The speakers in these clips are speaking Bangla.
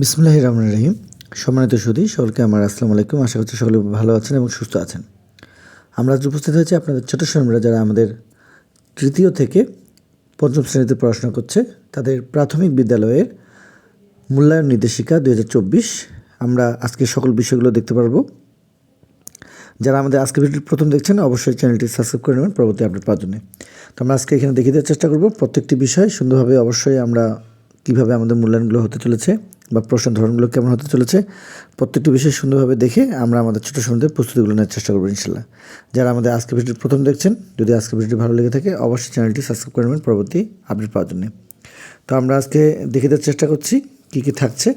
বিসমুল্লাহ রহমান রহিম সম্মানিত সুদী সকলকে আমার আসসালামু আলাইকুম। আশা করছি সকলে ভালো আছেন এবং সুস্থ আছেন। আমরা আজ উপস্থিত হয়েছি আপনাদের ছোট শ্রমীরা যারা আমাদের তৃতীয় থেকে পঞ্চম শ্রেণীতে পড়াশোনা করছে। তাদের প্রাথমিক বিদ্যালয়ের মূল্যায়ন নির্দেশিকা দু হাজার চব্বিশ। আমরা আজকে সকল বিষয়গুলো দেখতে পারব। যারা আমাদের আজকে ভিডিওটি প্রথম দেখছেন, অবশ্যই চ্যানেলটি সাবস্ক্রাইব করে নেবেন, পরবর্তী আপডেট পাওয়ার জন্য। তো আমরা আজকে এখানে দেখিয়ে দেওয়ার চেষ্টা করব। প্রত্যেকটি বিষয় সুন্দরভাবে অবশ্যই আমরা কীভাবে আমাদের মূল্যায়নগুলো হতে চলেছে বা প্রশ্নের ধরনগুলো কেমন হতে চলেছে, প্রত্যেকটি বিষয় সুন্দরভাবে দেখে আমরা আমাদের ছোটো সমুদ্রের প্রস্তুতিগুলো নেওয়ার চেষ্টা করব ইনশাল্লাহ। যারা আমাদের আজকে ভিডিওটি প্রথম দেখছেন, যদি আজকে ভিডিওটি ভালো লেগে থাকে, অবশ্যই চ্যানেলটি সাবস্ক্রাইব করে নেবেন পরবর্তী আপডেট পাওয়ার জন্য। তো আমরা আজকে দেখে দেওয়ার চেষ্টা করছি কী কী থাকছে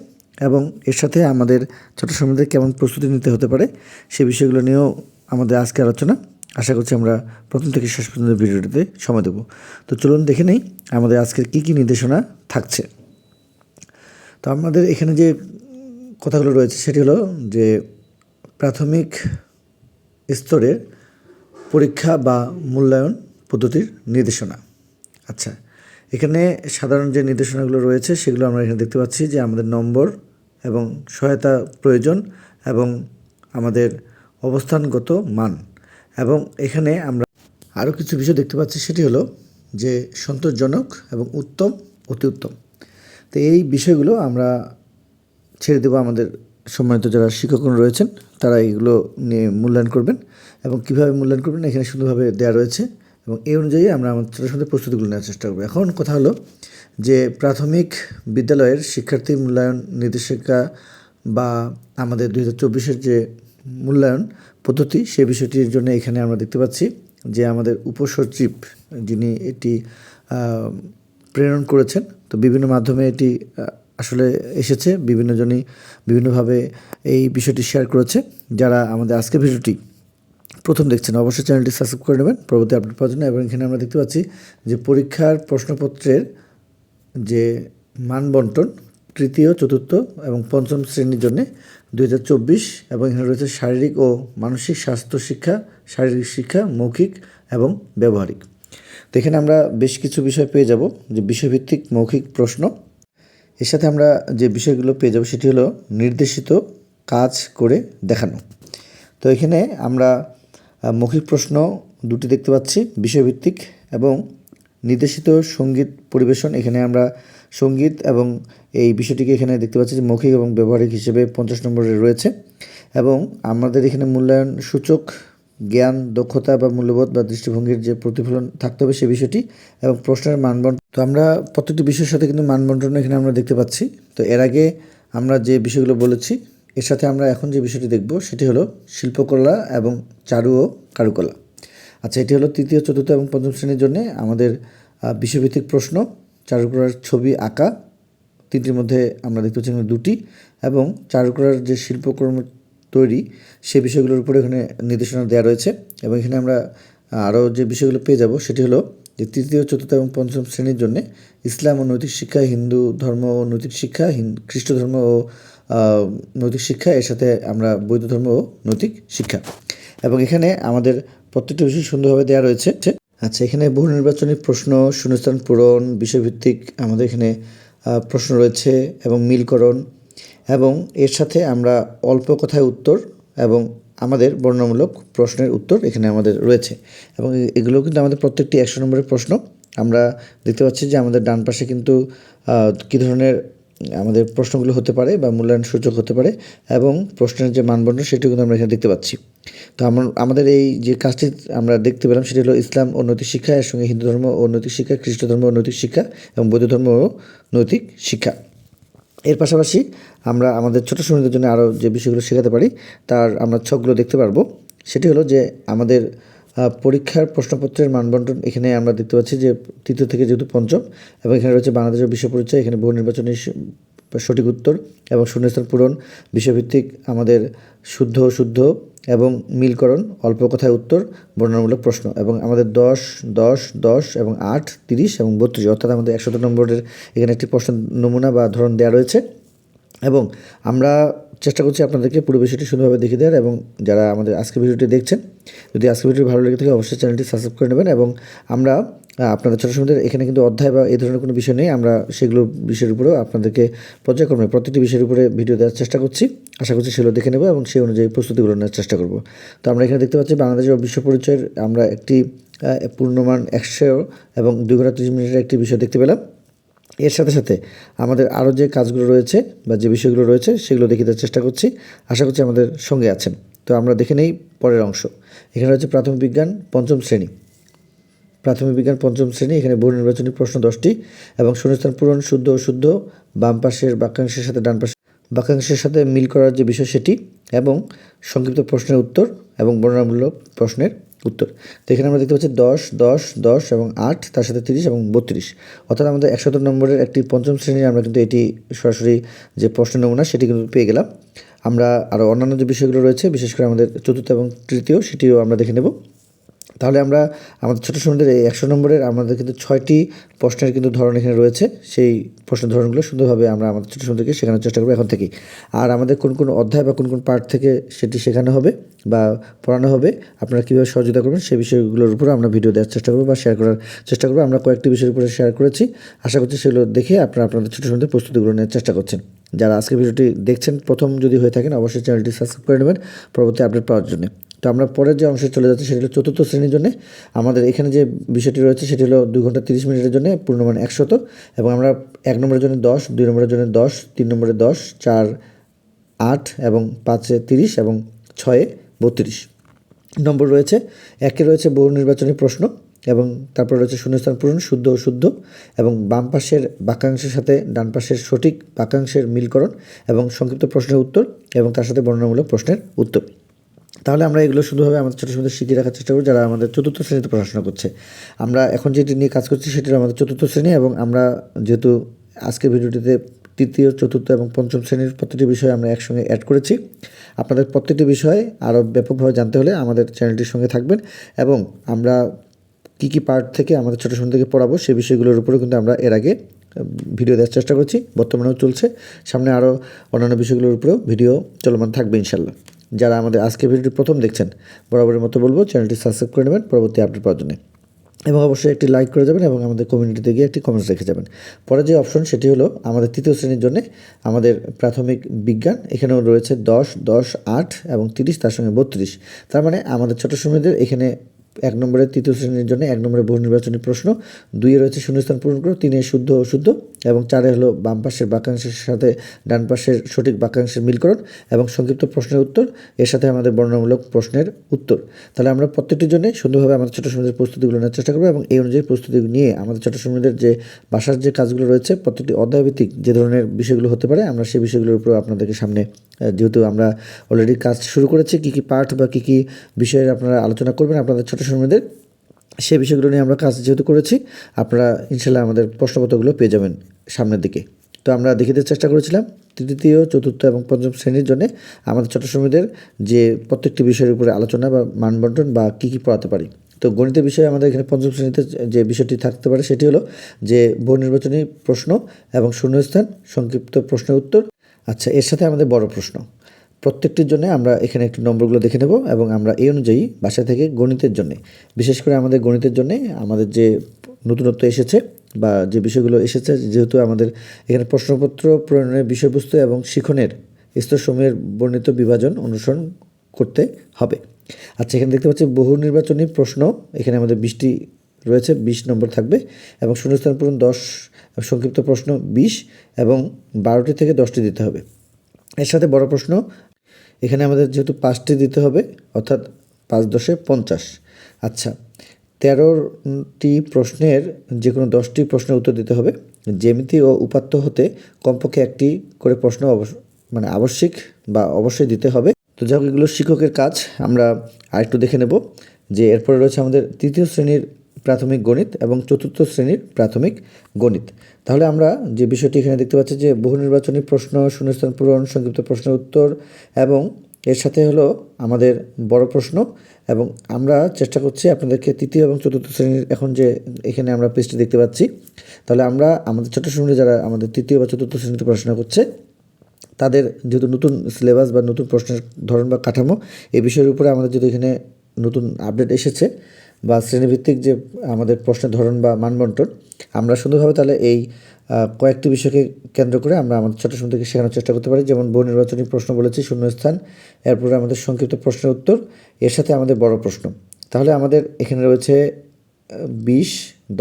এবং এর সাথে আমাদের ছোটো সমুদ্রে কেমন প্রস্তুতি নিতে হতে পারে সেই বিষয়গুলো নিয়েও আমাদের আজকে আলোচনা। আশা করছি আমরা প্রথম থেকে শেষ পর্যন্ত ভিডিওটিতে সময় দেবো। তো চলুন দেখে নেই আমাদের আজকের কী কী নির্দেশনা থাকছে। তো আমাদের এখানে যে কথাগুলো রয়েছে সেটি হলো যে প্রাথমিক স্তরের পরীক্ষা বা মূল্যায়ন পদ্ধতির নির্দেশনা। আচ্ছা এখানে সাধারণ যে নির্দেশনাগুলো রয়েছে সেগুলো আমরা এখানে দেখতে পাচ্ছি যে আমাদের নম্বর এবং সহায়তা প্রয়োজন এবং আমাদের অবস্থানগত মান এবং এখানে আমরা আরও কিছু বিষয় দেখতে পাচ্ছি সেটি হলো যে সন্তোষজনক এবং উত্তম, অতি উত্তম। তো এই বিষয়গুলো আমরা ছেড়ে দেবো। আমাদের সম্মানিত যারা শিক্ষকগণ রয়েছেন, তারা এইগুলো নিয়ে মূল্যায়ন করবেন এবং কীভাবে মূল্যায়ন করবেন এখানে সুন্দরভাবে দেওয়া রয়েছে এবং এই অনুযায়ী আমরা আমাদের সাথে প্রস্তুতিগুলো নেওয়ার চেষ্টা করব। এখন কথা হলো যে প্রাথমিক বিদ্যালয়ের শিক্ষার্থী মূল্যায়ন নির্দেশিকা বা আমাদের দুই হাজার যে মূল্যায়ন পদ্ধতি, সে বিষয়টির জন্য এখানে আমরা দেখতে পাচ্ছি যে আমাদের উপসচিব যিনি এটি প্রেরণ করেছেন তো বিভিন্ন মাধ্যমে এটি আসলে এসেছে। বিভিন্নজনই বিভিন্নভাবে এই বিষয়টি শেয়ার করেছে। যারা আমাদের আজকের ভিডিওটি প্রথম দেখছেন, অবশ্যই চ্যানেলটি সাবস্ক্রাইব করে নেবেন। পরবর্তী আপডেট পাওয়ার জন্য। এবং এখানে আমরা দেখতে পাচ্ছি যে পরীক্ষার প্রশ্নপত্রের যে মানবন্টন, তৃতীয়, চতুর্থ এবং পঞ্চম শ্রেণির জন্য দুই হাজার চব্বিশ এবং এখানে রয়েছে শারীরিক ও মানসিক স্বাস্থ্য শিক্ষা, শারীরিক শিক্ষা, মৌখিক এবং ব্যবহারিক। তো এখানে আমরা বেশ কিছু বিষয় পেয়ে যাব, যে বিষয়ভিত্তিক মৌখিক প্রশ্ন। এর সাথে আমরা যে বিষয়গুলো পেয়ে যাব সেটি হলো নির্দেশিত কাজ করে দেখানো। তো এখানে আমরা মৌখিক প্রশ্ন দুটি দেখতে পাচ্ছি, বিষয়ভিত্তিক এবং নির্দেশিত সংগীত পরিবেশন। এখানে আমরা সংগীত এবং এই বিষয়টিকে এখানে দেখতে পাচ্ছি যে মৌখিক এবং ব্যবহারিক হিসেবে পঞ্চাশ নম্বরে রয়েছে। এবং আমাদের এখানে মূল্যায়ন সূচক জ্ঞান, দক্ষতা বা মূল্যবোধ বা দৃষ্টিভঙ্গির যে প্রতিফলন থাকতে হবে সে বিষয়টি এবং প্রশ্নের মানবন্টন তো আমরা প্রত্যেকটি বিষয়ের সাথে কিন্তু মানবন্টন এখানে আমরা দেখতে পাচ্ছি। তো এর আগে আমরা যে বিষয়গুলো বলেছি, এর সাথে আমরা এখন যে বিষয়টি দেখব সেটি হলো শিল্পকলা এবং চারু ও কারুকলা। আচ্ছা এটি হলো তৃতীয়, চতুর্থ এবং পঞ্চম শ্রেণির জন্য আমাদের বিষয়ভিত্তিক প্রশ্ন। চারুকলার ছবি আঁকা, তিনটির মধ্যে আমরা দেখতে পাচ্ছি দুটি এবং চারুকলার যে শিল্পকর্ম তৈরি, সে বিষয়গুলোর উপরে এখানে নির্দেশনা দেওয়া রয়েছে এবং এখানে আমরা আরও যে বিষয়গুলো পেয়ে যাব সেটি হলো যে তৃতীয়, চতুর্থ এবং পঞ্চম শ্রেণির জন্য ইসলাম ও নৈতিক শিক্ষা, হিন্দু ধর্ম ও নৈতিক শিক্ষা খ্রিস্ট ধর্ম ও নৈতিক শিক্ষা, এর সাথে আমরা বৌদ্ধ ধর্ম ও নৈতিক শিক্ষা। এবং এখানে আমাদের প্রত্যেকটা বিষয় সুন্দরভাবে দেওয়া রয়েছে। আচ্ছা এখানে বহু নির্বাচনী প্রশ্ন, শূন্যস্থান পূরণ, বিষয়ভিত্তিক আমাদের এখানে প্রশ্ন রয়েছে এবং মিলকরণ এবং এর সাথে আমরা অল্প কথায় উত্তর এবং আমাদের বর্ণমূলক প্রশ্নের উত্তর এখানে আমাদের রয়েছে। এবং এগুলো কিন্তু আমাদের প্রত্যেকটি একশো নম্বরের প্রশ্ন। আমরা দেখতে পাচ্ছি যে আমাদের ডান পাশে কিন্তু কী ধরনের আমাদের প্রশ্নগুলো হতে পারে বা মূল্যায়ন সূচক হতে পারে এবং প্রশ্নের যে মানবন্ধন সেটিও কিন্তু আমরা এখানে দেখতে পাচ্ছি। তো আমরা আমাদের এই যে কাজটি আমরা দেখতে পেলাম সেটি হলো ইসলাম ও নৈতিক শিক্ষা এর সঙ্গে হিন্দু ধর্ম ও নৈতিক শিক্ষা, খ্রিস্ট ধর্ম ও নৈতিক শিক্ষা এবং বৌদ্ধ ধর্ম ও নৈতিক শিক্ষা। এর পাশাপাশি আমরা আমাদের ছোটো শ্রমিকদের জন্য আরও যে বিষয়গুলো শেখাতে পারি, তার আমরা ছকগুলো দেখতে পারব। সেটি হলো যে আমাদের পরীক্ষার প্রশ্নপত্রের মানবন্টন, এখানে আমরা দেখতে পাচ্ছি যে তৃতীয় থেকে যেহেতু পঞ্চম, এবং এখানে রয়েছে বাংলাদেশের বিশ্ব পরিচয়, এখানে বহু নির্বাচনী সঠিক উত্তর এবং শূন্যস্থান পূরণ, বিষয়ভিত্তিক আমাদের শুদ্ধ শুদ্ধ এবং মিলকরণ, অল্প কথায় উত্তর, বর্ণনামূলক প্রশ্ন এবং আমাদের দশ দশ দশ এবং আট, তিরিশ এবং বত্রিশ অর্থাৎ আমাদের একশত নম্বরের এখানে একটি প্রশ্ন নমুনা বা ধরন দেওয়া রয়েছে এবং আমরা চেষ্টা করছি আপনাদেরকে পুরো বিষয়টি সুন্দরভাবে দেখে দেওয়ার এবং যারা আমাদের আজকে ভিডিওটি দেখছেন, যদি আজকে ভিডিও ভালো লেগে থাকে অবশ্যই চ্যানেলটি সাবস্ক্রাইব করে নেবেন এবং আমরা আপনাদের ছোটো সমুদ্রের এখানে কিন্তু অধ্যায় বা এই ধরনের কোনো বিষয় নেই, আমরা সেগুলো বিষয়ের উপরেও আপনাদেরকে পর্যায়ক্রমে প্রতিটি বিষয়ের উপরে ভিডিও দেওয়ার চেষ্টা করছি। আশা করছি সেগুলো দেখে নেব এবং সেই অনুযায়ী প্রস্তুতিগুলো নেওয়ার চেষ্টা করব। তো আমরা এখানে দেখতে পাচ্ছি বাংলাদেশ ও বিশ্ব পরিচয়ের আমরা একটি পূর্ণমান একশো এবং দুই ঘণ্টা ত্রিশ মিনিটের একটি বিষয় দেখতে পেলাম। এর সাথে সাথে আমাদের আরও যে কাজগুলো রয়েছে বা যে বিষয়গুলো রয়েছে, সেগুলো দেখে দেওয়ার চেষ্টা করছি। আশা করছি আমাদের সঙ্গে আছেন। তো আমরা দেখে নেই পরের অংশ। এখানে রয়েছে প্রাথমিক বিজ্ঞান পঞ্চম শ্রেণি। প্রাথমিক বিজ্ঞান পঞ্চম শ্রেণি, এখানে বহু নির্বাচনী প্রশ্ন দশটি এবং শূন্যস্থান পূরণ, শুদ্ধ অশুদ্ধ, বাম পাশের বাক্যাংশের সাথে ডান পাশে বাক্যাংশের সাথে মিল করার যে বিষয় সেটি এবং সংক্ষিপ্ত প্রশ্নের উত্তর এবং বর্ণনামূলক প্রশ্নের উত্তর। তো এখানে আমরা দেখতে পাচ্ছি দশ দশ দশ এবং আট, তার সাথে তিরিশ এবং বত্রিশ। অর্থাৎ আমাদের একশত নম্বরের একটি পঞ্চম শ্রেণির আমরা কিন্তু এটি সরাসরি যে প্রশ্ন নমুনা, সেটি কিন্তু পেয়ে গেলাম। আমরা আরও অন্যান্য যে বিষয়গুলো রয়েছে, বিশেষ করে আমাদের চতুর্থ এবং তৃতীয়, সেটিও আমরা দেখে নেব। তাহলে আমরা আমাদের ছোটো সমুদ্রের এই একশো নম্বরের আমাদের কিন্তু ছয়টি প্রশ্নের কিন্তু ধরন এখানে রয়েছে। সেই প্রশ্নের ধরনগুলো সুন্দরভাবে আমরা আমাদের ছোটো সমুদ্রকে শেখানোর চেষ্টা করব এখন থেকেই। আর আমাদের কোন কোন অধ্যায় বা কোন কোন পার্ট থেকে সেটি শেখানো হবে বা পড়ানো হবে, আপনারা কীভাবে সহযোগিতা করবেন সেই বিষয়গুলোর উপরে আমরা ভিডিও দেওয়ার চেষ্টা করব বা শেয়ার করার চেষ্টা করব। আমরা কয়েকটি বিষয়ের উপরে শেয়ার করেছি। আশা করছি সেগুলো দেখে আপনারা আপনাদের ছোটো সমুদ্রের প্রস্তুতিগুলো নেওয়ার চেষ্টা করছেন। যারা আজকে ভিডিওটি দেখছেন, প্রথম যদি হয়ে থাকেন, অবশ্যই চ্যানেলটি সাবস্ক্রাইব করে নেবেন, পরবর্তী আপডেট পাওয়ার জন্য। তো আমরা পরের যে অংশে চলে যাচ্ছি, সেটি হলো চতুর্থ শ্রেণির জন্য। আমাদের এখানে যে বিষয়টি রয়েছে, সেটি হলো দুই ঘণ্টা তিরিশ মিনিটের জন্য পূর্ণমান একশত। এবং আমরা এক নম্বরের জন্য দশ, দুই নম্বরের জন্য দশ, তিন নম্বরে দশ, চার, আট এবং পাঁচে তিরিশ এবং ছয়ে বত্রিশ। নম্বর রয়েছে, একে রয়েছে বহু নির্বাচনী প্রশ্ন এবং তারপর রয়েছে শূন্যস্থান পূরণ, শুদ্ধ ও শুদ্ধ এবং বাম পাশের বাক্যাংশের সাথে ডান পাশের সঠিক বাক্যাংশের মিলকরণ এবং সংক্ষিপ্ত প্রশ্নের উত্তর এবং তার সাথে বর্ণনামূলক প্রশ্নের উত্তর। তাহলে আমরা এগুলো শুধুভাবে আমাদের ছোটো ছোটো শিখিয়ে রাখার চেষ্টা করি যারা আমাদের চতুর্থ শ্রেণীতে পড়াশোনা করছে। আমরা এখন যেটি নিয়ে কাজ করছি, সেটি আমাদের চতুর্থ শ্রেণি এবং আমরা যেহেতু আজকের ভিডিওটিতে তৃতীয়, চতুর্থ এবং পঞ্চম শ্রেণির প্রতিটি বিষয় আমরা একসঙ্গে অ্যাড করেছি। আপনাদের প্রত্যেকটি বিষয় আরও ব্যাপকভাবে জানতে হলে আমাদের চ্যানেলটির সঙ্গে থাকবেন এবং আমরা কী কী পার্ট থেকে আমাদের ছোটো সময় থেকে পড়াবো সেই বিষয়গুলোর উপরেও কিন্তু আমরা এর আগে ভিডিও দেওয়ার চেষ্টা করছি। বর্তমানেও চলছে। সামনে আরও অন্যান্য বিষয়গুলোর উপরেও ভিডিও চলমান থাকবে ইনশাল্লাহ যারা আমাদের আজকে ভিডিওটি প্রথম দেখছেন, বরাবরের মতো বলব, চ্যানেলটি সাবস্ক্রাইব করে নেবেন, পরবর্তী আপডেট পাওয়ার জন্য। এবং অবশ্যই একটি লাইক করে যাবেন এবং আমাদের কমিউনিটিতে গিয়ে একটি কমেন্টস রেখে যাবেন। পরে যে অপশন সেটি হলো আমাদের তৃতীয় শ্রেণির জন্য আমাদের প্রাথমিক বিজ্ঞান। এখানেও রয়েছে দশ দশ, আট এবং তিরিশ, তার সঙ্গে বত্রিশ। তার মানে আমাদের ছোটো সময়দের এখানে এক নম্বরের তৃতীয় শ্রেণির জন্য এক নম্বরে বহু নির্বাচনী প্রশ্ন, দুইয়ে রয়েছে শূন্যস্থান পূরণ করো, তিনে শুদ্ধ অশুদ্ধ। এবং চারে হলো বাম পাশের বাক্যাংশের সাথে ডান পাশের সঠিক বাক্যাংশের মিলকরণ এবং সংক্ষিপ্ত প্রশ্নের উত্তর। এর সাথে আমাদের বর্ণনামূলক প্রশ্নের উত্তর। তাহলে আমরা প্রত্যেকটির জন্য সুন্দরভাবে আমাদের ছোটো সমুদ্রের প্রস্তুতিগুলো নেওয়ার চেষ্টা করব এবং এই অনুযায়ী প্রস্তুতি নিয়ে আমাদের ছোটো সমুদ্রের যে বাসার যে কাজগুলো রয়েছে, প্রত্যেকটি অধ্যায়ভিত্তিক যে ধরনের বিষয়গুলো হতে পারে, আমরা সেই বিষয়গুলোর উপর আপনাদেরকে সামনে যেহেতু আমরা অলরেডি কাজ শুরু করেছি, কী কী পার্ট বা কী কী বিষয়ে আপনারা আলোচনা করবেন আপনাদের ছোটো সমুদ্রের সেই বিষয়গুলো নিয়ে আমরা কাজ যেহেতু করেছি, আপনারা ইনশাল্লাহ আমাদের প্রশ্নপত্রগুলো পেয়ে যাবেন সামনের দিকে। তো আমরা দেখিতে চেষ্টা করেছিলাম, তৃতীয়, চতুর্থ এবং পঞ্চম শ্রেণির জন্য আমাদের ছোটো শ্রমিকদের যে প্রত্যেকটি বিষয়ের উপরে আলোচনা বা মানবন্টন বা কী কী পড়াতে পারি। তো গণিতের বিষয়ে আমাদের এখানে পঞ্চম শ্রেণীতে যে বিষয়টি থাকতে পারে সেটি হলো যে বহু নির্বাচনী প্রশ্ন এবং শূন্যস্থান, সংক্ষিপ্ত প্রশ্নের উত্তর। আচ্ছা এর সাথে আমাদের বড় প্রশ্ন। প্রত্যেকটির জন্য আমরা এখানে একটু নম্বরগুলো দেখে নেব এবং আমরা এই অনুযায়ী বাসা থেকে গণিতের জন্য, বিশেষ করে আমাদের গণিতের জন্য আমাদের যে নতুনত্ব এসেছে বা যে বিষয়গুলো এসেছে, যেহেতু আমাদের এখানে প্রশ্নপত্র প্রণয়নের বিষয়বস্তু এবং শিখনের স্তর স্তরসমূহের বর্ণিত বিভাজন অনুসরণ করতে হবে। আচ্ছা এখানে দেখতে পাচ্ছি বহু নির্বাচনী প্রশ্ন, এখানে আমাদের বিশটি রয়েছে, বিশ নম্বর থাকবে এবং শূন্যস্থান পূরণ দশ, সংক্ষিপ্ত প্রশ্ন বিশ এবং বারোটি থেকে দশটি দিতে হবে। এর সাথে বড় প্রশ্ন এখানে আমাদের যেহেতু পাঁচটি দিতে হবে, অর্থাৎ পাঁচ দশে পঞ্চাশ। আচ্ছা তেরোটি প্রশ্নের যে কোনো দশটি প্রশ্নের উত্তর দিতে হবে। জ্যামিতি ও উপাত্ত হতে কমপক্ষে একটি করে প্রশ্ন মানে আবশ্যিক বা অবশ্যই দিতে হবে। তো যাই হোক, এগুলো শিক্ষকের কাজ। আমরা আরেকটু দেখে নেব যে এরপরে রয়েছে আমাদের তৃতীয় শ্রেণির প্রাথমিক গণিত এবং চতুর্থ শ্রেণির প্রাথমিক গণিত। তাহলে আমরা যে বিষয়টি এখানে দেখতে পাচ্ছি যে বহু নির্বাচনী প্রশ্ন, শূন্যস্থান পূরণ, সংক্ষিপ্ত প্রশ্নের উত্তর এবং এর সাথে হলো আমাদের বড় প্রশ্ন এবং আমরা চেষ্টা করছি আপনাদেরকে তৃতীয় এবং চতুর্থ শ্রেণির এখন যে এখানে আমরা পেজটি দেখতে পাচ্ছি, তাহলে আমরা আমাদের ছোটো শ্রেণি যারা আমাদের তৃতীয় বা চতুর্থ শ্রেণীতে পড়াশোনা করছে, তাদের যেহেতু নতুন সিলেবাস বা নতুন প্রশ্নের ধরন বা কাঠামো এই বিষয়ের উপরে আমাদের যেহেতু এখানে নতুন আপডেট এসেছে বা শ্রেণীভিত্তিক যে আমাদের প্রশ্নের ধরন বা মানবন্টন, আমরা সুন্দরভাবে তাহলে এই কয়েকটি বিষয়কে কেন্দ্র করে আমরা আমাদের ছোট সময় শেখানোর চেষ্টা করতে পারি। যেমন বহু নির্বাচনী প্রশ্ন বলেছি, শূন্যস্থান, এরপরে আমাদের সংক্ষিপ্ত প্রশ্নের উত্তর, এর সাথে আমাদের বড় প্রশ্ন। তাহলে আমাদের এখানে রয়েছে বিশ,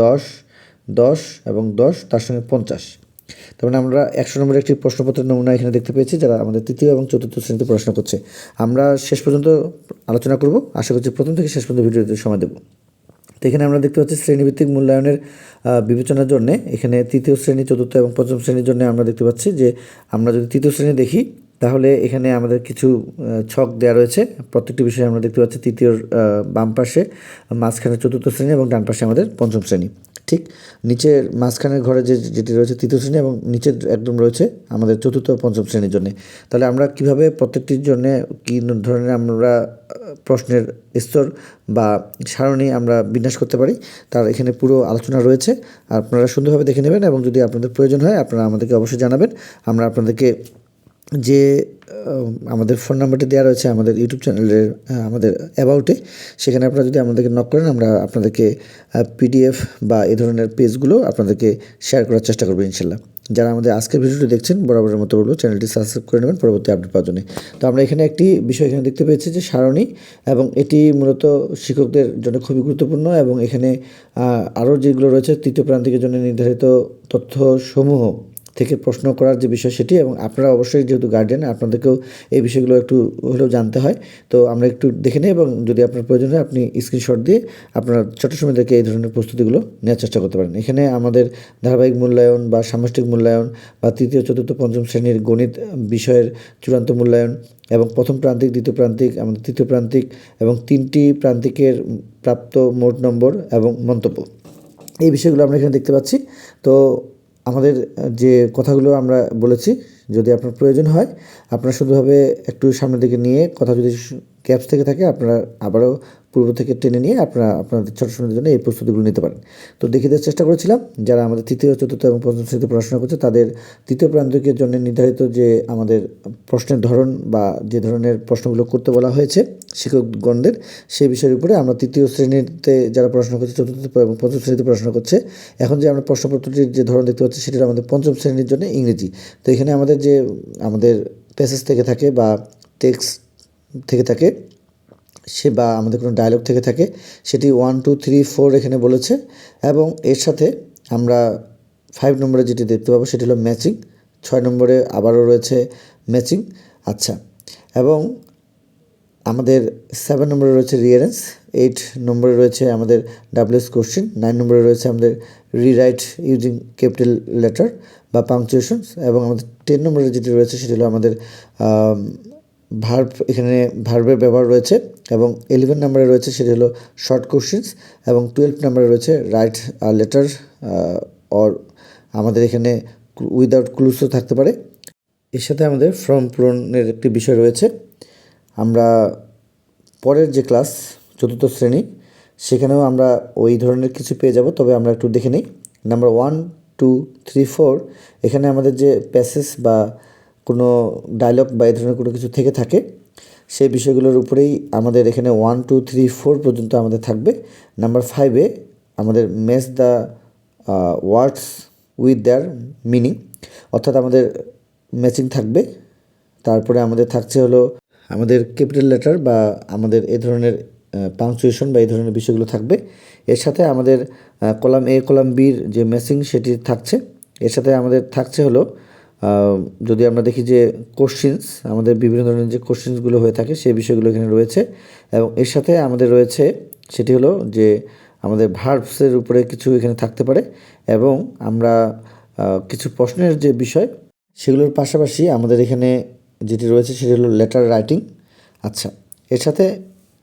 দশ দশ এবং দশ, তার সঙ্গে পঞ্চাশ। তার মানে আমরা একশো নম্বরের একটি প্রশ্নপত্রের নমুনা এখানে দেখতে পেয়েছি যারা আমাদের তৃতীয় এবং চতুর্থ শ্রেণীতে পড়াশোনা করছে। আমরা শেষ পর্যন্ত আলোচনা করব। আশা করছি প্রথম থেকে শেষ পর্যন্ত ভিডিওতে সময় দেবো। তো এখানে আমরা দেখতে পাচ্ছি শ্রেণীভিত্তিক মূল্যায়নের বিবেচনার জন্য। এখানে তৃতীয় শ্রেণি চতুর্থ এবং পঞ্চম শ্রেণির জন্য আমরা দেখতে পাচ্ছি যে আমরা যদি তৃতীয় শ্রেণি দেখি তাহলে এখানে আমাদের কিছু ছক দেওয়া রয়েছে। প্রত্যেকটি বিষয়ে আমরা দেখতে পাচ্ছি তৃতীয়র আহ, বাম পাশে মাঝখানে চতুর্থ শ্রেণি এবং ডান পাশে আমাদের পঞ্চম শ্রেণি। ঠিক নিচের মাঝখানের ঘরে যে যেটি রয়েছে তৃতীয় শ্রেণি এবং নিচের একদম রয়েছে আমাদের চতুর্থ পঞ্চম শ্রেণির জন্য। তাহলে আমরা কীভাবে প্রত্যেকটির জন্য কী ধরনের আমরা প্রশ্নের স্তর বা সারণী আমরা বিন্যাস করতে পারি, তার এখানে পুরো আলোচনা রয়েছে। আপনারা সুন্দরভাবে দেখে নেবেন এবং যদি আপনাদের প্রয়োজন হয় আপনারা আমাদেরকে অবশ্যই জানাবেন। আমরা আপনাদেরকে যে আমাদের ফোন নাম্বারটি দেওয়া রয়েছে আমাদের ইউটিউব চ্যানেলের আমাদের অ্যাবাউটে সেখানে আপনারা যদি আমাদেরকে নক করেন, আমরা আপনাদেরকে পিডিএফ বা এ ধরনের পেজগুলো আপনাদেরকে শেয়ার করার চেষ্টা করব ইনশাল্লাহ। যারা আমাদের আজকের ভিডিওটি দেখছেন, বরাবরের মতো বলব চ্যানেলটি সাবস্ক্রাইব করে নেবেন, পরবর্তী আপডেট পাওয়ার জন্য। তো আমরা এখানে একটি বিষয় এখানে দেখতে পেয়েছি যে, সারণী এবং এটি মূলত শিক্ষকদের জন্য খুবই গুরুত্বপূর্ণ এবং এখানে আরও যেগুলো রয়েছে, তৃতীয় প্রান্তিকের জন্য নির্ধারিত তথ্যসমূহ থেকে প্রশ্ন করার যে বিষয় সেটি এবং আপনারা অবশ্যই যেহেতু গার্ডিয়ান আপনাদেরকেও এই বিষয়গুলো একটু হলেও জানতে হয়। তো আমরা একটু দেখে নিই এবং যদি আপনার প্রয়োজন হয়, আপনি স্ক্রিনশট দিয়ে আপনার ছোটো সময় থেকে এই ধরনের প্রস্তুতিগুলো নেওয়ার চেষ্টা করতে পারেন। এখানে আমাদের ধারাবাহিক মূল্যায়ন বা সামষ্টিক মূল্যায়ন বা তৃতীয়, চতুর্থ, পঞ্চম শ্রেণির গণিত বিষয়ের চূড়ান্ত মূল্যায়ন এবং প্রথম প্রান্তিক, দ্বিতীয় প্রান্তিক, আমাদের তৃতীয় প্রান্তিক এবং তিনটি প্রান্তিকের প্রাপ্ত মোট নম্বর এবং মন্তব্য। এই বিষয়গুলো আমরা এখানে দেখতে পাচ্ছি। তো আমাদের যে কথাগুলো আমরা বলেছি, যদি আপনার প্রয়োজন হয়, আপনারা শুধুভাবে একটু সামনের দিকে নিয়ে কথা যদি ক্যাপস থেকে থাকে, আপনারা আবারও পূর্ব থেকে টেনে নিয়ে আপনারা, আপনাদের ছোটো সময়ের জন্য এই প্রস্তুতিগুলো নিতে পারেন। তো দেখে দেওয়ার চেষ্টা করেছিলাম, যারা আমাদের তৃতীয়, চতুর্থ এবং পঞ্চম শ্রেণীতে পড়াশোনা করছে, তাদের তৃতীয় প্রান্তিকের জন্য নির্ধারিত যে আমাদের প্রশ্নের ধরন বা যে ধরনের প্রশ্নগুলো করতে বলা হয়েছে শিক্ষকগণদের, সেই বিষয়ের উপরে আমরা তৃতীয় শ্রেণীতে যারা পড়াশোনা করছে, চতুর্থ এবং পঞ্চম শ্রেণীতে পড়াশোনা করছে, এখন যে আমরা প্রশ্নপত্রটির যে ধরন দেখতে পাচ্ছি, সেটা আমাদের পঞ্চম শ্রেণির জন্য ইংরেজি। তো এখানে আমাদের যে, আমাদের প্যাসেজ থেকে থাকে বা টেক্সট থেকে থাকে সে বা আমাদের কোনো ডায়লগ থেকে থাকে, সেটি ওয়ান টু থ্রি ফোর এখানে বলেছে এবং এর সাথে আমরা ফাইভ নম্বরে যেটি দেখতে পাবো সেটি হলো ম্যাচিং ছয় নম্বরে আবারও রয়েছে ম্যাচিং আচ্ছা এবং আমাদের সেভেন নম্বরে রয়েছে রিয়ারেন্স এইট নম্বরে রয়েছে আমাদের ডাব্লিউএস কোশ্চেন নাইন নম্বরে রয়েছে আমাদের রিরাইট ইউজিং ক্যাপিটাল লেটার বা পাংচুয়েশনস এবং আমাদের টেন নম্বরে যেটি রয়েছে সেটি হলো আমাদের ভার্ব এখানে ভার্বের ব্যবহার রয়েছে এবং ইলেভেন নাম্বারে রয়েছে সেটি হলো শর্ট কোশ্চেন্স এবং টুয়েলভ নাম্বারে রয়েছে রাইট লেটার অর আমাদের এখানে উইদাউট ক্লুসও থাকতে পারে। এর সাথে আমাদের ফর্ম পূরণের একটি বিষয় রয়েছে। আমরা পরের যে ক্লাস চতুর্থ শ্রেণি, সেখানেও আমরা ওই ধরনের কিছু পেয়ে যাব, তবে আমরা একটু দেখে নিই। Number one two three four এখানে আমাদের যে প্যাসেজ বা কোনো ডায়লগ বা এই ধরনের কোনো কিছু থেকে থাকে, সেই বিষয়গুলোর উপরেই আমাদের এখানে ওয়ান টু থ্রি ফোর পর্যন্ত আমাদের থাকবে। নাম্বার ফাইভে আমাদের match the words with their meaning অর্থাৎ আমাদের ম্যাচিং থাকবে। তারপরে আমাদের থাকছে হলো আমাদের ক্যাপিটাল লেটার বা আমাদের এ ধরনের পাংচুয়েশন বা এই ধরনের বিষয়গুলো থাকবে। এর সাথে আমাদের কলাম এ কলাম বির যে ম্যাচিং সেটি থাকছে। এর সাথে আমাদের থাকছে হলো যদি আমরা দেখি যে কোশ্চিনস আমাদের বিভিন্ন ধরনের যে কোশ্চিনসগুলো হয়ে থাকে, সেই বিষয়গুলো এখানে রয়েছে। এবং এর সাথে আমাদের রয়েছে, সেটি হলো যে আমাদের ভার্বসের উপরে কিছু এখানে থাকতে পারে এবং আমরা কিছু প্রশ্নের যে বিষয়, সেগুলোর পাশাপাশি আমাদের এখানে যেটি রয়েছে, সেটি হলো লেটার রাইটিং আচ্ছা এর সাথে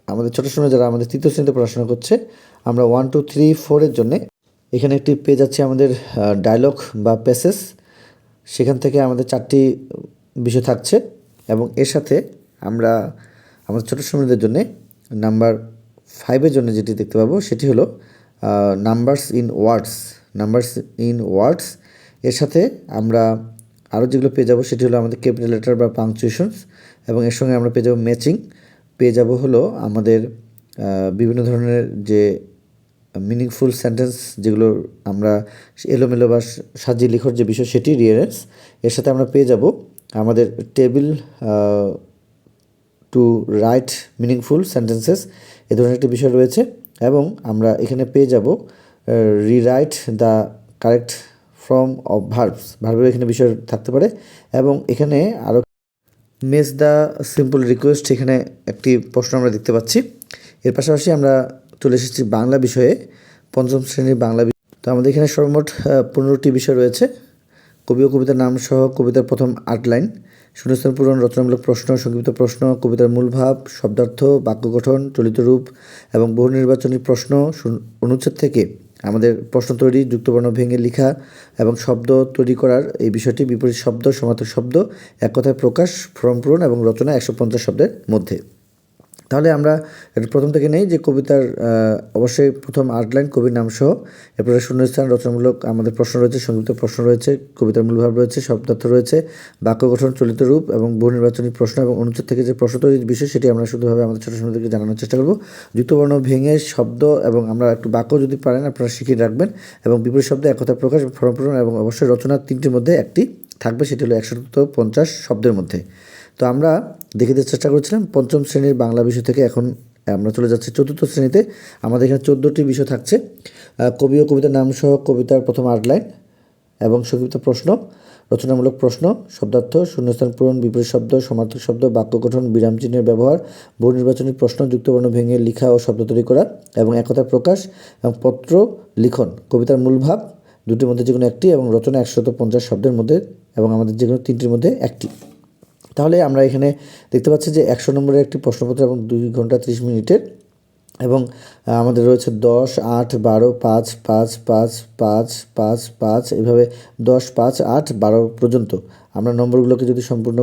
আমাদের ছোটো সময় যারা আমাদের তৃতীয় শ্রেণীতে পড়াশোনা করছে, আমরা ওয়ান টু থ্রি ফোরের জন্যে এখানে একটি পেজ আছে আমাদের ডায়লগ বা প্যাসেজ সেখান থেকে আমাদের চারটি বিষয় থাকছে এবং এর সাথে আমরা আমাদের ছোটো সময়দের জন্যে নাম্বার ফাইভের জন্য যেটি দেখতে পাবো সেটি হলো numbers in words numbers in words এর সাথে আমরা আরও যেগুলো পেয়ে যাব সেটি হলো আমাদের ক্যাপিটাল লেটার বা পাংচুয়েশনস এবং এর সঙ্গে আমরা পেয়ে যাব ম্যাচিং পেয়ে যাব হলো আমাদের বিভিন্ন ধরনের যে মিনিংফুল সেন্টেন্স যেগুলো আমরা এলোমেলো বা সাজিয়ে লিখর যে বিষয় সেটি রিয়ারেন্স এর সাথে আমরা পেয়ে যাব আমাদের table two write meaningful sentences এ ধরনের একটি বিষয় রয়েছে এবং আমরা এখানে পেয়ে যাব rewrite the correct form of verbs ভার্বের এখানে বিষয় থাকতে পারে এবং এখানে আরও মেস দ্য সিম্পল রিকোয়েস্ট এখানে একটি প্রশ্ন আমরা দেখতে পাচ্ছি। এর পাশাপাশি আমরা চলে এসেছি বাংলা বিষয়ে, পঞ্চম শ্রেণির বাংলা তো আমাদের এখানে সর্বমোট পনেরোটি বিষয় রয়েছে। কবি ও কবিতার নাম সহ কবিতার প্রথম আট লাইন। শূন্যস্থান পূরণ, রচনামূলক প্রশ্ন, সংক্ষিপ্ত প্রশ্ন, কবিতার মূল ভাব শব্দার্থ, বাক্য গঠন, চলিত রূপ এবং বহু নির্বাচনী প্রশ্ন অনুচ্ছেদ থেকে আমাদের প্রশ্ন তৈরি, যুক্তবর্ণ ভেঙে লেখা এবং শব্দ তৈরি করার এই বিষয়টি বিপরীত শব্দ সমার্থক শব্দ, এক কথায় প্রকাশ, ফর্ম পূরণ এবং রচনা একশো পঞ্চাশ শব্দের মধ্যে। তাহলে আমরা প্রথম থেকে নেই যে কবিতার অবশ্যই প্রথম আট লাইন কবির নাম সহ। এরপরে শূন্যস্থান, রচনামূলক আমাদের প্রশ্ন রয়েছে, সংযুক্ত প্রশ্ন রয়েছে, কবিতার মূলভাব রয়েছে শব্দার্থ রয়েছে, বাক্য গঠন, চলিত রূপ এবং বহু নির্বাচনী প্রশ্ন এবং অনুচ্ছেদ থেকে যে প্রশ্ন তৈরির বিষয় সেটি আমরা শুধুভাবে আমাদের ছোটো সময়দেরকে জানানোর চেষ্টা করব। যুক্তবর্ণ ভেঙে শব্দ এবং আমরা একটু বাক্য যদি পারেন আপনারা শিখিয়ে রাখবেন এবং বিপরীত শব্দ এক কথা প্রকাশ ফর্ম পূরণ এবং অবশ্যই রচনার তিনটির মধ্যে একটি থাকবে, সেটি হলো একশো পঞ্চাশ শব্দের মধ্যে। তো আমরা দেখে দেওয়ার চেষ্টা করেছিলাম। পঞ্চম শ্রেণির বাংলা বিষয় থেকে এখন আমরা চলে যাচ্ছি চতুর্থ শ্রেণীতে। আমাদের এখানে চোদ্দোটি বিষয় থাকছে। কবি ও কবিতার নাম সহ কবিতার প্রথম আট লাইন এবং সংক্ষিপ্ত প্রশ্ন, রচনামূলক প্রশ্ন, শব্দার্থ, শূন্যস্থান পূরণ, বিপরীত শব্দ, সমার্থক শব্দ, বাক্য গঠন, বিরাম চিহ্নের ব্যবহার, বহু নির্বাচনী প্রশ্ন, যুক্তবর্ণ ভেঙে লেখা ও শব্দ তৈরি করা এবং একতা প্রকাশ এবং পত্র লিখন। কবিতার মূল ভাব, দুটির মধ্যে যে কোনো একটি এবং রচনা একশত পঞ্চাশ শব্দের মধ্যে এবং আমাদের যে কোনো তিনটির মধ্যে একটি। তাহলে আমরা এখানে দেখতে পাচ্ছি যে একশো নম্বরের একটি প্রশ্নপত্র এবং দুই ঘণ্টা ত্রিশ মিনিটের এবং আমাদের রয়েছে দশ, আট, বারো, পাঁচ পাঁচ পাঁচ পাঁচ পাঁচ পাঁচ, এভাবে দশ, পাঁচ, আট, বারো পর্যন্ত। আমরা নম্বরগুলোকে যদি সম্পূর্ণ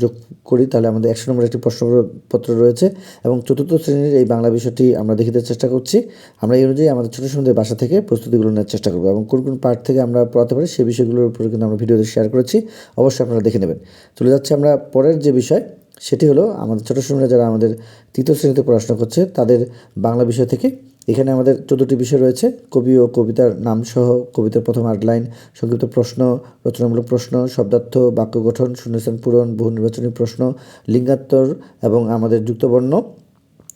যোগ করি, তাহলে আমাদের একশো নম্বরের একটি প্রশ্নপত্র রয়েছে এবং চতুর্থ শ্রেণির এই বাংলা বিষয়টি আমরা দেখে দেওয়ার চেষ্টা করছি। আমরা এই অনুযায়ী আমাদের ছোটো সমুদ্রের বাসা থেকে প্রস্তুতিগুলো নেওয়ার চেষ্টা করব এবং কোন কোন পার্ট থেকে আমরা পড়াতে পারি সেই বিষয়গুলোর উপরে কিন্তু আমরা ভিডিওতে শেয়ার করেছি। অবশ্যই আপনারা দেখে নেবেন। চলে যাচ্ছে আমরা পরের যে বিষয় সেটি হলো আমাদের ছোটো শ্রেণীরা যারা আমাদের তৃতীয় শ্রেণীতে পড়াশোনা করছে, তাদের বাংলা বিষয় থেকে। এখানে আমাদের চোদ্দোটি বিষয় রয়েছে, কবি ও কবিতার নাম সহ কবিতার প্রথম আটলাইন সংক্ষিপ্ত প্রশ্ন, রচনামূলক প্রশ্ন, শব্দার্থ, বাক্য গঠন, শূন্যস্থান পূরণ, বহু নির্বাচনী প্রশ্ন লিঙ্গাত্তর এবং আমাদের যুক্তবর্ণ।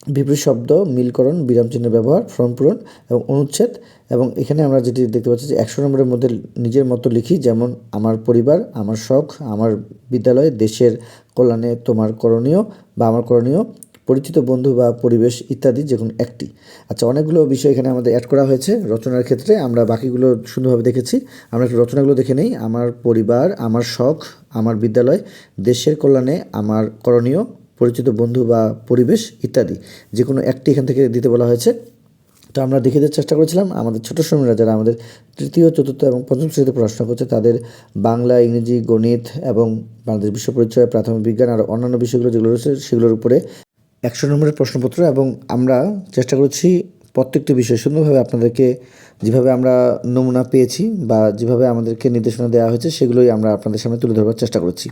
বিপরীত শব্দ, মিলকরণ, বিরাম চিহ্নের ব্যবহার, ফর্ম পূরণ এবং অনুচ্ছেদ। এবং এখানে আমরা যেটি দেখতে পাচ্ছি যে একশো নম্বরের মধ্যে নিজের মতো লিখি, যেমন, আমার পরিবার, আমার শখ, আমার বিদ্যালয়, দেশের কল্যাণে তোমার করণীয় বা আমার করণীয়, পরিচিত বন্ধু বা পরিবেশ, ইত্যাদি যে কোনো একটি। আচ্ছা অনেকগুলো বিষয় এখানে আমাদের অ্যাড করা হয়েছে। রচনার ক্ষেত্রে আমরা বাকিগুলো সুন্দরভাবে দেখেছি। আমরা একটু রচনাগুলো দেখে নেই। আমার পরিবার, আমার শখ, আমার বিদ্যালয়, দেশের কল্যাণে আমার করণীয় পরিচিত বন্ধু বা পরিবেশ ইত্যাদি যে কোনো একটি এখান থেকে দিতে বলা হয়েছে। তো আমরা দেখে দেওয়ার চেষ্টা করেছিলাম, আমাদের ছোটো শ্রেণীরা যারা আমাদের তৃতীয়, চতুর্থ এবং পঞ্চম শ্রেণীতে পড়াশোনা করছে, তাদের বাংলা, ইংরেজি, গণিত এবং বাংলাদেশ বিশ্ব পরিচয়, প্রাথমিক বিজ্ঞান আর অন্যান্য বিষয়গুলো যেগুলো রয়েছে, সেগুলোর উপরে একশো নম্বরের প্রশ্নপত্র এবং আমরা চেষ্টা করেছি প্রত্যেকটি বিষয় সুন্দরভাবে আপনাদেরকে যেভাবে আমরা নমুনা পেয়েছি বা যেভাবে আমাদেরকে নির্দেশনা দেওয়া হয়েছে, সেগুলোই আমরা আপনাদের সামনে তুলে ধরবার চেষ্টা করছি।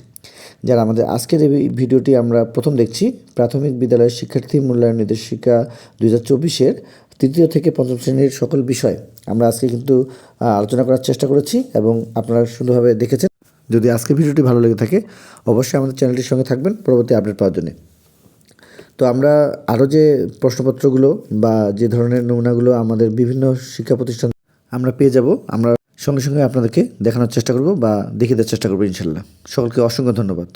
যারা আমাদের আজকের এই ভিডিওটি আমরা প্রথম দেখছি, প্রাথমিক বিদ্যালয়ের শিক্ষার্থী মূল্যায়ন নির্দেশিকা দুই হাজার চব্বিশের তৃতীয় থেকে পঞ্চম শ্রেণির সকল বিষয় আমরা আজকে কিন্তু আলোচনা করার চেষ্টা করেছি এবং আপনারা সুন্দরভাবে দেখেছেন। যদি আজকের ভিডিওটি ভালো লেগে থাকে, অবশ্যই আমাদের চ্যানেলটির সঙ্গে থাকবেন পরবর্তী আপডেট পাওয়ার জন্য। তো আমরা আরও যে প্রশ্নপত্রগুলো বা যে ধরনের নমুনাগুলো আমাদের বিভিন্ন শিক্ষা প্রতিষ্ঠান আমরা পেয়ে যাব, আমরা সঙ্গে সঙ্গে আপনাদেরকে দেখানোর চেষ্টা করব বা দেখিয়ে দেওয়ার চেষ্টা করব ইনশাল্লাহ। সকলকে অসংখ্য ধন্যবাদ।